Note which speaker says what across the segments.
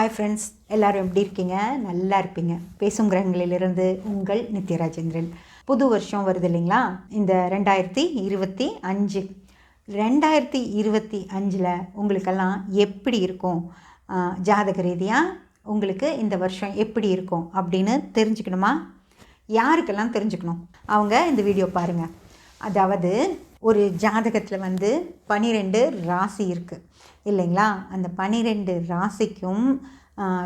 Speaker 1: Hi friends எல்லோரும் எப்படி இருக்கீங்க? நல்லா இருப்பீங்க. பேசும் கிரகங்களிலிருந்து உங்கள் நித்யராஜேந்திரன். புது வருஷம் வருது இல்லைங்களா? இந்த ரெண்டாயிரத்தி இருபத்தி அஞ்சு. ரெண்டாயிரத்தி இருபத்தி அஞ்சில் உங்களுக்கெல்லாம் எப்படி இருக்கும்? ஜாதக ரீதியாக உங்களுக்கு இந்த வருஷம் எப்படி இருக்கும் அப்படின்னு தெரிஞ்சுக்கணுமா? யாருக்கெல்லாம் தெரிஞ்சுக்கணும்? அவங்க இந்த வீடியோ பாருங்கள் அதாவது ஒரு ஜாதகத்தில் வந்து பனிரெண்டு ராசி இருக்குது இல்லைங்களா? அந்த பனிரெண்டு ராசிக்கும்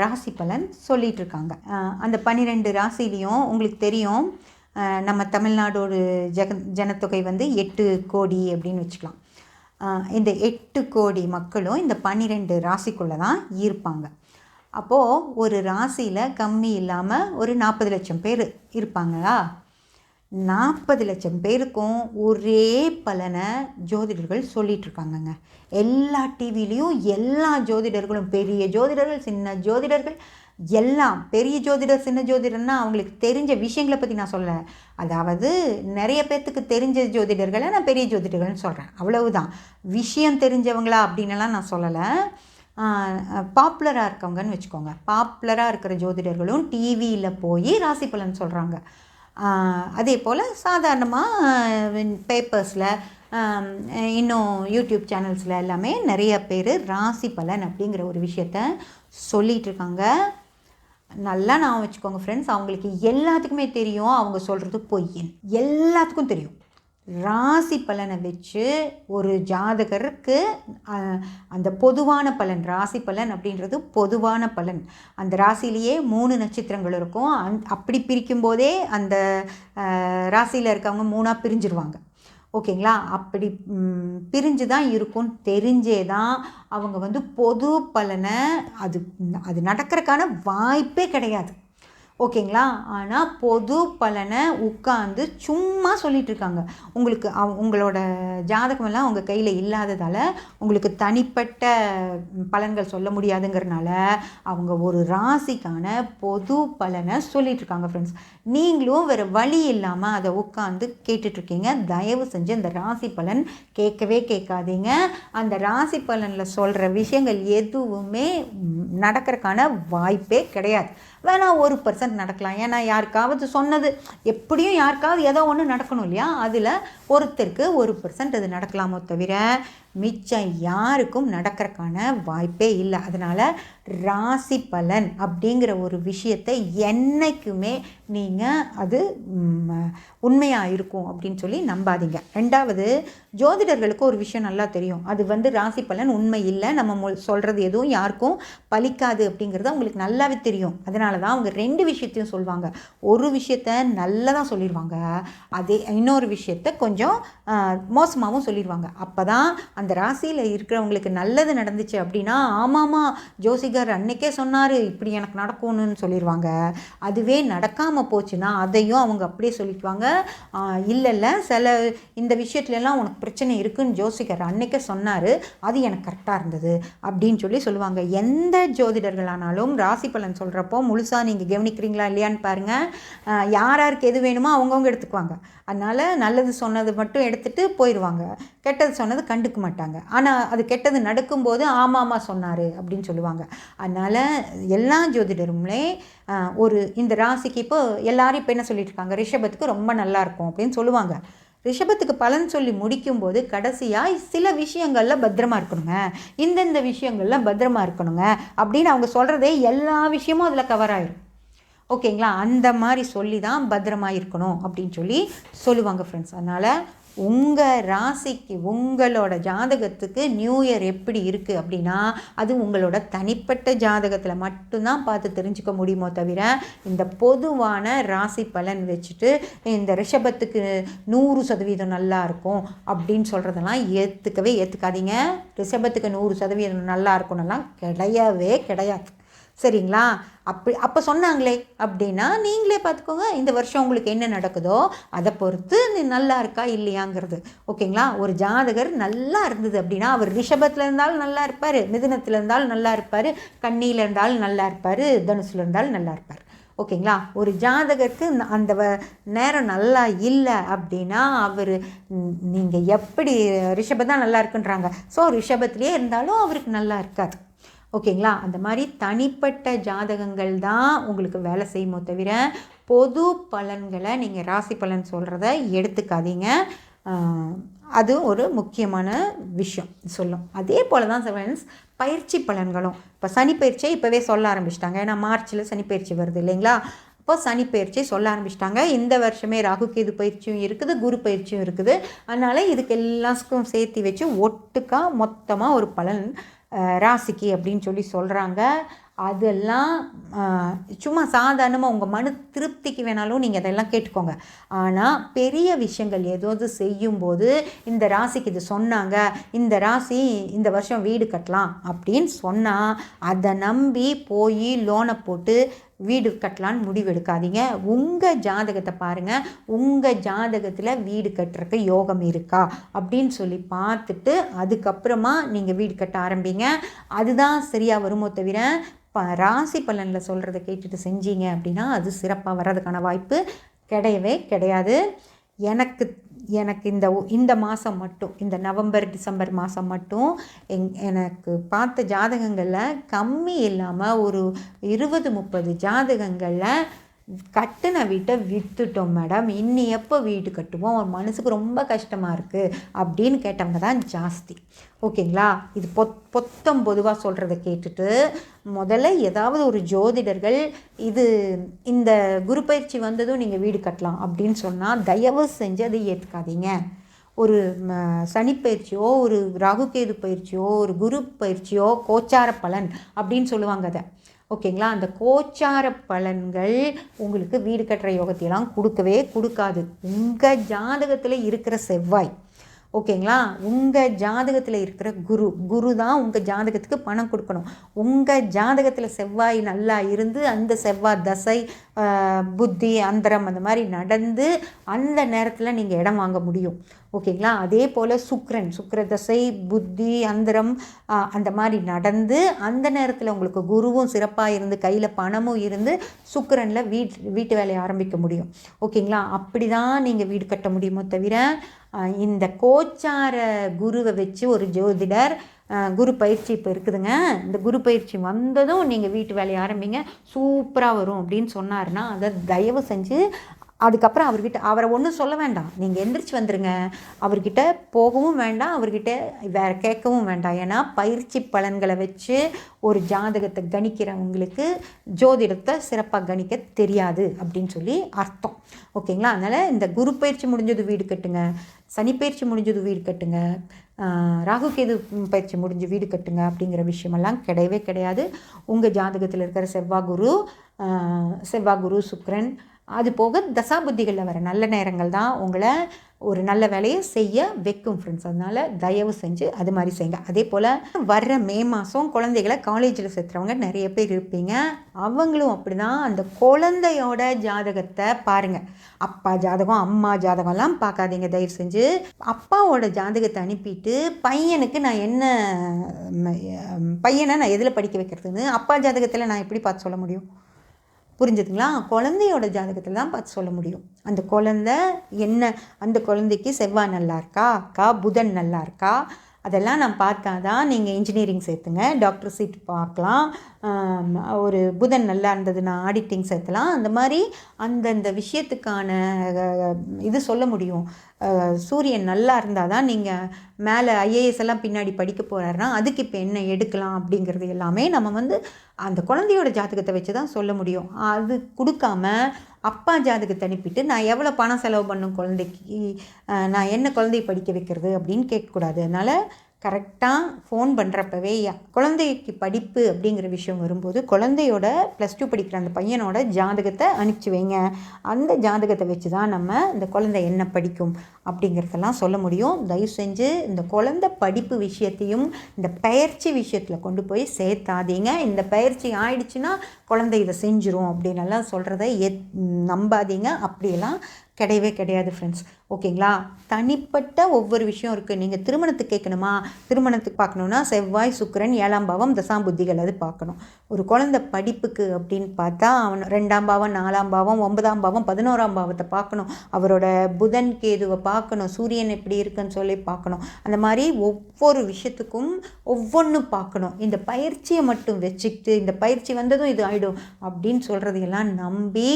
Speaker 1: ராசி பலன் சொல்லிகிட்ருக்காங்க அந்த பன்னிரெண்டு ராசிலையும் உங்களுக்கு தெரியும் நம்ம தமிழ்நாடோட ஜக ஜனத்தொகை வந்து எட்டு கோடி அப்படின்னு வச்சுக்கலாம். இந்த எட்டு கோடி மக்களும் இந்த பன்னிரெண்டு ராசிக்குள்ளே தான் இருப்பாங்க. அப்போது ஒரு ராசியில் கம்மி இல்லாமல் ஒரு நாற்பது லட்சம் பேர் இருப்பாங்களா? நாற்பது லட்சம் பேருக்கும் ஒரே பலனை ஜோதிடர்கள் சொல்லிகிட்ருக்காங்கங்க எல்லா டிவிலையும் எல்லா ஜோதிடர்களும் பெரிய ஜோதிடர்கள் சின்ன ஜோதிடர்கள் எல்லாம் பெரிய ஜோதிடர் சின்ன ஜோதிடர்னா அவங்களுக்கு தெரிஞ்ச விஷயங்களை பற்றி நான் சொல்ல. அதாவது நிறைய பேர்த்துக்கு தெரிஞ்ச ஜோதிடர்களை நான் பெரிய ஜோதிடர்கள்னு சொல்கிறேன் அவ்வளவுதான். விஷயம் தெரிஞ்சவங்களா அப்படின்லாம் நான் சொல்லலை. பாப்புலராக இருக்கவங்கன்னு வச்சுக்கோங்க. பாப்புலராக இருக்கிற ஜோதிடர்களும் டிவியில் போய் ராசி பலன் சொல்கிறாங்க அதே போல் சாதாரணமாக பேப்பர்ஸில் இன்னும் யூடியூப் சேனல்ஸில் எல்லாமே நிறைய பேர் ராசி பலன் அப்படிங்கிற ஒரு விஷயத்த சொல்லிகிட்டு இருக்காங்க. நல்லா நான் வச்சுக்கோங்க ஃப்ரெண்ட்ஸ் அவங்களுக்கு எல்லாத்துக்குமே தெரியும் அவங்க சொல்கிறது பொய்யின் எல்லாத்துக்கும் தெரியும். ராசி பலனை வச்சு ஒரு ஜாதகருக்கு அந்த பொதுவான பலன் ராசி பலன் அப்படின்றது பொதுவான பலன். அந்த ராசியிலேயே மூணு நட்சத்திரங்கள் இருக்கும். அந் அப்படி பிரிக்கும் போதே அந்த ராசியில் இருக்கவங்க மூணாக பிரிஞ்சிருவாங்க. ஓகேங்களா? அப்படி பிரிஞ்சு தான் இருக்கும்னு தெரிஞ்சே தான் அவங்க வந்து பொது பலனை அது அது நடக்கிறதுக்கான வாய்ப்பே கிடையாது. ஓகேங்களா? ஆனால் பொது பலனை உட்காந்து சும்மா சொல்லிகிட்டு இருக்காங்க உங்களுக்கு அவ- உங்களோட ஜாதகமெல்லாம் உங்கள் கையில் இல்லாததால் உங்களுக்கு தனிப்பட்ட பலன்கள் சொல்ல முடியாதுங்கிறனால அவங்க ஒரு ராசிக்கான பொது பலனை சொல்லிட்டு இருக்காங்க ஃப்ரெண்ட்ஸ் நீங்களும் வேறு வழி இல்லாமல் அதை உட்காந்து கேட்டுட்ருக்கீங்க. தயவு செஞ்சு அந்த ராசி பலன் கேட்கவே கேட்காதீங்க. அந்த ராசி பலனில் சொல்கிற விஷயங்கள் எதுவுமே நடக்கிறதுக்கான வாய்ப்பே கிடையாது. வேணால் ஒரு பர்சன்ட் நடக்கலாம். ஏன்னா யாருக்காவது சொன்னது எப்படியும் யாருக்காவது ஏதோ ஒன்று நடக்கணும் இல்லையா? அதில் ஒருத்தருக்கு ஒரு பர்சன்ட் அது நடக்கலாமோ தவிர மிச்சம் யாருக்கும் நடக்கிறக்கான வாய்ப்பே இல்லை. அதனால் ராசி பலன் அப்படிங்கிற ஒரு விஷயத்தை என்றைக்குமே நீங்கள் அது உண்மையாக இருக்கும் அப்படின்னு சொல்லி நம்பாதீங்க. ரெண்டாவது ஜோதிடர்களுக்கு ஒரு விஷயம் நல்லா தெரியும். அது வந்து ராசி பலன் உண்மை இல்லை. நம்ம மொ சொல்கிறது எதுவும் யாருக்கும் பலிக்காது அப்படிங்கிறது அவங்களுக்கு நல்லாவே தெரியும். அதனால தான் அவங்க ரெண்டு விஷயத்தையும் சொல்லுவாங்க ஒரு விஷயத்த நல்லதாக சொல்லிடுவாங்க அதே இன்னொரு விஷயத்த கொஞ்சம் மோசமாகவும் சொல்லிடுவாங்க அப்போ தான் அந்த ராசியில் இருக்கிறவங்களுக்கு நல்லது நடந்துச்சு அப்படின்னா ஆமாமா ஜோசிகர் அன்னைக்கே சொன்னார் இப்படி எனக்கு நடக்கும்னு சொல்லிடுவாங்க அதுவே நடக்காமல் போச்சுன்னா அதையும் அவங்க அப்படியே சொல்லிக்குவாங்க. இல்லை இல்லை சில இந்த விஷயத்துலலாம் உனக்கு பிரச்சனை இருக்குன்னு ஜோசிகர் அன்னைக்கே சொன்னார். அது எனக்கு கரெக்டாக இருந்தது அப்படின்னு சொல்லி சொல்லுவாங்க. எந்த ஜோதிடர்களானாலும் ராசி பலன் சொல்கிறப்போ முழுசாக நீங்கள் கவனிக்கிறீங்களா இல்லையான்னு பாருங்கள் யார் யாருக்கு எது வேணுமோ அவங்கவுங்க எடுத்துக்குவாங்க. அதனால் நல்லது சொன்னது மட்டும் எடுத்துகிட்டு போயிடுவாங்க கெட்டது சொன்னது கண்டுக்க மாட்டாங்க. மாட்டாங்க. ஆனால் அது கெட்டது நடக்கும்போது ஆமாமா சொன்னார் அப்படின்னு சொல்லுவாங்க. அதனால் எல்லா ஜோதிடருமே ஒரு இந்த ராசிக்கு இப்போ எல்லாரும் இப்போ என்ன சொல்லிட்டு இருக்காங்க ரிஷபத்துக்கு ரொம்ப நல்லாயிருக்கும் அப்படின்னு சொல்லுவாங்க. ரிஷபத்துக்கு பலன் சொல்லி முடிக்கும்போது கடைசியாக சில விஷயங்களில் பத்திரமா இருக்கணுங்க. இந்தந்த விஷயங்களில் பத்திரமா இருக்கணுங்க அப்படின்னு அவங்க சொல்கிறதே எல்லா விஷயமும் அதில் கவர் ஆயிடும் ஓகேங்களா? அந்த மாதிரி சொல்லி தான் பத்திரமா இருக்கணும் அப்படின்னு சொல்லி சொல்லுவாங்க ஃப்ரெண்ட்ஸ் அதனால் உங்கள் ராசிக்கு உங்களோட ஜாதகத்துக்கு நியூ இயர் எப்படி இருக்குது அப்படின்னா அது உங்களோட தனிப்பட்ட ஜாதகத்தில் மட்டும்தான் பார்த்து தெரிஞ்சுக்க முடியுமோ தவிர இந்த பொதுவான ராசி பலன் வச்சுட்டு இந்த ரிஷபத்துக்கு நூறு சதவீதம் நல்லா இருக்கும் அப்படின்னு சொல்கிறதெல்லாம் ஏற்றுக்கவே ஏற்றுக்காதீங்க ரிஷபத்துக்கு நூறு சதவீதம் நல்லா இருக்கும்னெல்லாம் கிடையவே கிடையாது. சரிங்களா? அப்படி அப்போ சொன்னாங்களே. அப்படின்னா நீங்களே பார்த்துக்கோங்க இந்த வருஷம் உங்களுக்கு என்ன நடக்குதோ அதை பொறுத்து நீ நல்லா இருக்கா இல்லையாங்கிறது. ஓகேங்களா? ஒரு ஜாதகர் நல்லா இருந்தது அப்படின்னா அவர் ரிஷபத்தில் இருந்தாலும் நல்லா இருப்பார் மிதுனத்தில் இருந்தாலும் நல்லா இருப்பார் கண்ணியில் இருந்தாலும் நல்லா இருப்பார் தனுசில் இருந்தாலும் நல்லா இருப்பார். ஓகேங்களா? ஒரு ஜாதகருக்கு ந- அந்த வ- நேரம் நல்லா இல்லை அப்படின்னா அவர் நீங்கள் எப்படி ரிஷபம் தான் நல்லா இருக்குன்றாங்க. ஸோ ரிஷபத்திலே இருந்தாலும் அவருக்கு நல்லா இருக்காது. ஓகேங்களா? அந்த மாதிரி தனிப்பட்ட ஜாதகங்கள் தான் உங்களுக்கு வேலை செய்யுமோ தவிர பொது பலன்களை நீங்கள் ராசி பலன் சொல்கிறத எடுத்துக்காதீங்க. அது ஒரு முக்கியமான விஷயம் சொல்லும். அதே போல் தான் ஃப்ரெண்ட்ஸ் பயிற்சி பலன்களும். இப்போ சனி பயிற்சியை இப்போவே சொல்ல ஆரம்பிச்சிட்டாங்க. ஏன்னா மார்ச்சில் சனி பயிற்சி வருது இல்லைங்களா? இப்போ சனி பயிற்சி சொல்ல ஆரம்பிச்சிட்டாங்க. இந்த வருஷமே ராகு கேது பயிற்சியும் இருக்குது குரு பயிற்சியும் இருக்குது. அதனால் இதுக்கு எல்லாத்துக்கும் சேர்த்து வச்சு ஒட்டுக்கா மொத்தமாக ஒரு பலன் ராசிக்கு அப்படின்னு சொல்லி சொல்கிறாங்க அதெல்லாம் சும்மா சாதாரணமாக உங்கள் மனு திருப்திக்கு வேணாலும் நீங்கள் அதெல்லாம் கேட்டுக்கோங்க. ஆனால் பெரிய விஷயங்கள் ஏதாவது செய்யும்போது இந்த ராசிக்கு இது சொன்னாங்க இந்த ராசி இந்த வருஷம் வீடு கட்டலாம் அப்படின்னு சொன்னால் அதை நம்பி போய் லோனை போட்டு வீடு கட்டலான்னு முடிவெடுக்காதீங்க உங்கள் ஜாதகத்தை பாருங்கள் உங்கள் ஜாதகத்தில் வீடு கட்டுறக்கு யோகம் இருக்கா? அப்படின்னு சொல்லி பார்த்துட்டு அதுக்கப்புறமா நீங்கள் வீடு கட்ட ஆரம்பிங்க. அதுதான் சரியாக வருமோ தவிர ப ராசி பலனில் சொல்கிறத கேட்டுட்டு செஞ்சீங்க அப்படின்னா அது சிறப்பாக வர்றதுக்கான வாய்ப்பு கிடையவே கிடையாது. எனக்கு எனக்கு இந்த இந்த மாதம் மட்டும் இந்த நவம்பர் டிசம்பர் மாதம் மட்டும் எங் எனக்கு பார்த்த ஜாதகங்களில் கம்மி இல்லாமல் ஒரு இருபது முப்பது ஜாதகங்களில் கட்டின வீட்டை விற்றுட்டோம் மேடம் இன்னி எப்போ வீடு கட்டுவோம்? ஒரு மனசுக்கு ரொம்ப கஷ்டமாக இருக்குது அப்படின்னு கேட்டவங்க தான் ஜாஸ்தி. ஓகேங்களா? இது பொத் பொத்தம் பொதுவாக சொல்கிறத கேட்டுட்டு முதல்ல ஏதாவது ஒரு ஜோதிடர்கள் இது இந்த குரு பயிற்சி வந்ததும் நீங்கள் வீடு கட்டலாம் அப்படின்னு சொன்னால் தயவு செஞ்சு அதை ஏற்றுக்காதீங்க ஒரு சனிப்பயிற்சியோ ஒரு ராகுகேது பயிற்சியோ ஒரு குரு பயிற்சியோ கோச்சார பலன் அப்படின்னு சொல்லுவாங்க அதை. ஓகேங்களா? அந்த கோச்சார பலன்கள் உங்களுக்கு வீடு கட்டுற யோகத்தையெல்லாம் கொடுக்கவே கொடுக்காது. உங்கள் ஜாதகத்தில் இருக்கிற செவ்வாய் ஓகேங்களா? உங்கள் ஜாதகத்தில் இருக்கிற குரு குரு தான் உங்கள் ஜாதகத்துக்கு பணம் கொடுக்கணும். உங்கள் ஜாதகத்தில் செவ்வாய் நல்லா இருந்து அந்த செவ்வாய் தசை புத்தி அந்தரம் அந்த மாதிரி நடந்து அந்த நேரத்தில் நீங்கள் இடம் வாங்க முடியும். ஓகேங்களா? அதே போல் சுக்ரன் சுக்ரதசை புத்தி அந்தரம் அந்த மாதிரி நடந்து அந்த நேரத்தில் உங்களுக்கு குருவும் சிறப்பாக இருந்து கையில் பணமும் இருந்து சுக்கரனில் வீட் வீட்டு வேலையை ஆரம்பிக்க முடியும். ஓகேங்களா? அப்படி தான் நீங்கள் வீடு கட்ட முடியுமோ தவிர இந்த கோச்சார குருவை வச்சு ஒரு ஜோதிடர் குரு பயிற்சி இப்போ இருக்குதுங்க. இந்த குரு பயிற்சி வந்ததும் நீங்கள் வீட்டு வேலையை ஆரம்பிங்க. சூப்பராக வரும் அப்படின்னு சொன்னார்னா அதை தயவு செஞ்சு அதுக்கப்புறம் அவர்கிட்ட அவரை ஒன்றும் சொல்ல வேண்டாம். நீங்கள் எந்திரிச்சு வந்துடுங்க அவர்கிட்ட போகவும் வேண்டாம். அவர்கிட்ட வேற கேட்கவும் வேண்டாம். ஏன்னா பயிற்சி பலன்களை வச்சு ஒரு ஜாதகத்தை கணிக்கிறவங்களுக்கு ஜோதிடத்தை சிறப்பாக கணிக்க தெரியாது அப்படின்னு சொல்லி அர்த்தம். ஓகேங்களா? அதனால் இந்த குரு பயிற்சி முடிஞ்சது வீடு கட்டுங்க. சனி பயிற்சி முடிஞ்சது வீடு கட்டுங்க. ராகு கேது பயிற்சி முடிஞ்சு வீடு கட்டுங்க அப்படிங்கிற விஷயமெல்லாம் கிடையவே கிடையாது. உங்கள் ஜாதகத்தில் இருக்கிற செவ்வாய் குரு செவ்வாய் குரு சுக்ரன் அது போக தசாபுத்திகளில் வர நல்ல நேரங்கள் தான் உங்களை ஒரு நல்ல வேலையை செய்ய வைக்கும் ஃப்ரெண்ட்ஸ் அதனால் தயவு செஞ்சு அது மாதிரி செய்யுங்க. அதே போல் வர்ற மே மாதம் குழந்தைகளை காலேஜில் சேர்த்துறவங்க நிறைய பேர் இருப்பீங்க. அவங்களும் அப்படி தான் அந்த குழந்தையோட ஜாதகத்தை பாருங்கள் அப்பா ஜாதகம் அம்மா ஜாதகம்லாம் பார்க்காதீங்க. தயவு செஞ்சு அப்பாவோட ஜாதகத்தை அனுப்பிட்டு பையனுக்கு நான் என்ன பையனை நான் எதில் படிக்க வைக்கிறதுன்னு அப்பா ஜாதகத்தில் நான் எப்படி பார்த்து சொல்ல முடியும்? புரிஞ்சுதுங்களா? குழந்தையோட ஜாதகத்தில் தான் பார்த்து சொல்ல முடியும். அந்த குழந்த என்ன அந்த குழந்தைக்கு செவ்வாய் நல்லா இருக்கா? அக்கா புதன் நல்லா இருக்கா? அதெல்லாம் நான் பார்த்தா தான் நீங்கள் இன்ஜினியரிங் சேர்த்துங்க. டாக்டர் சீட் பார்க்கலாம். ஒரு புதன் நல்லா இருந்ததுன்னா ஆடிட்டிங் சேர்த்தலாம். அந்த மாதிரி அந்தந்த விஷயத்துக்கான இது சொல்ல முடியும். சூரியன் நல்லா இருந்தால் தான் நீங்கள் மேலே ஐஏஎஸ் எல்லாம் பின்னாடி படிக்க போகிறாருன்னா அதுக்கு இப்போ என்ன எடுக்கலாம் அப்படிங்கிறது எல்லாமே நம்ம வந்து அந்த குழந்தையோட ஜாதகத்தை வச்சு தான் சொல்ல முடியும். அது கொடுக்காம அப்பா ஜாதகத்தை அனுப்பிட்டு நான் எவ்வளோ பணம் செலவு பண்ணும் குழந்தைக்கு நான் என்ன குழந்தைய படிக்க வைக்கிறது அப்படின்னு கேட்கக்கூடாது. அதனால் கரெக்டாக ஃபோன் பண்ணுறப்பவே குழந்தைக்கு படிப்பு அப்படிங்கிற விஷயம் வரும்போது குழந்தையோட ப்ளஸ் டூ படிக்கிற அந்த பையனோட ஜாதகத்தை அனுப்பிச்சி வைங்க. அந்த ஜாதகத்தை வச்சு தான் நம்ம இந்த குழந்தை என்ன படிக்கும் அப்படிங்கிறதெல்லாம் சொல்ல முடியும். தயவு செஞ்சு இந்த குழந்தை படிப்பு விஷயத்தையும் இந்த பயிற்சி விஷயத்தில் கொண்டு போய் சேர்த்தாதீங்க. இந்த பயிற்சி ஆயிடுச்சுன்னா குழந்தை இதை செஞ்சிரும் அப்படின்னெல்லாம் சொல்கிறத எத் நம்பாதீங்க. அப்படியெல்லாம் கிடையவே கிடையாது ஃப்ரெண்ட்ஸ் ஓகேங்களா தனிப்பட்ட ஒவ்வொரு விஷயம் இருக்குது நீங்கள் திருமணத்துக்கு கேட்கணுமா? திருமணத்துக்கு பார்க்கணுன்னா செவ்வாய் சுக்கிரன் ஏழாம் பாவம் தசாம் புத்திகள் அது பார்க்கணும். ஒரு குழந்தை படிப்புக்கு அப்படின்னு பார்த்தா அவன் ரெண்டாம் பாவம் நாலாம் பாவம் ஒன்பதாம் பாவம் பதினோராம் பாவத்தை பார்க்கணும். அவரோட புதன் கேதுவை பார்க்கணும். சூரியன் எப்படி இருக்குன்னு சொல்லி பார்க்கணும். அந்த மாதிரி ஒவ்வொரு விஷயத்துக்கும் ஒவ்வொன்றும் பார்க்கணும். இந்த பயிற்சியை மட்டும் வச்சுக்கிட்டு இந்த பயிற்சி வந்ததும் இது ஆகிடும் அப்படின்னு சொல்கிறதையெல்லாம் நம்பி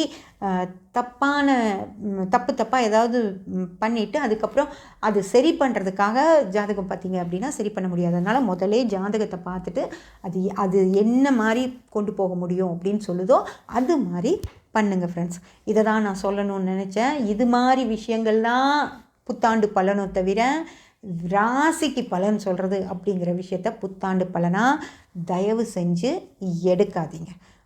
Speaker 1: தப்பான தப்பு தப்பாக ஏதாவது பண்ணிவிட்டு அதுக்கப்புறம் அது சரி பண்ணுறதுக்காக ஜாதகம் பார்த்தீங்க அப்படின்னா சரி பண்ண முடியாது. அதனால் முதலே ஜாதகத்தை பார்த்துட்டு அது அது என்ன மாதிரி கொண்டு போக முடியும் அப்படின்னு சொல்லுதோ அது மாதிரி பண்ணுங்கள் ஃப்ரெண்ட்ஸ் இதை தான் நான் சொல்லணும்னு நினச்சேன். இது மாதிரி விஷயங்கள்லாம் புத்தாண்டு பலனும் தவிர ராசிக்கு பலன் சொல்கிறது அப்படிங்கிற விஷயத்த புத்தாண்டு பலனாக தயவு செஞ்சு எடுக்காதீங்க.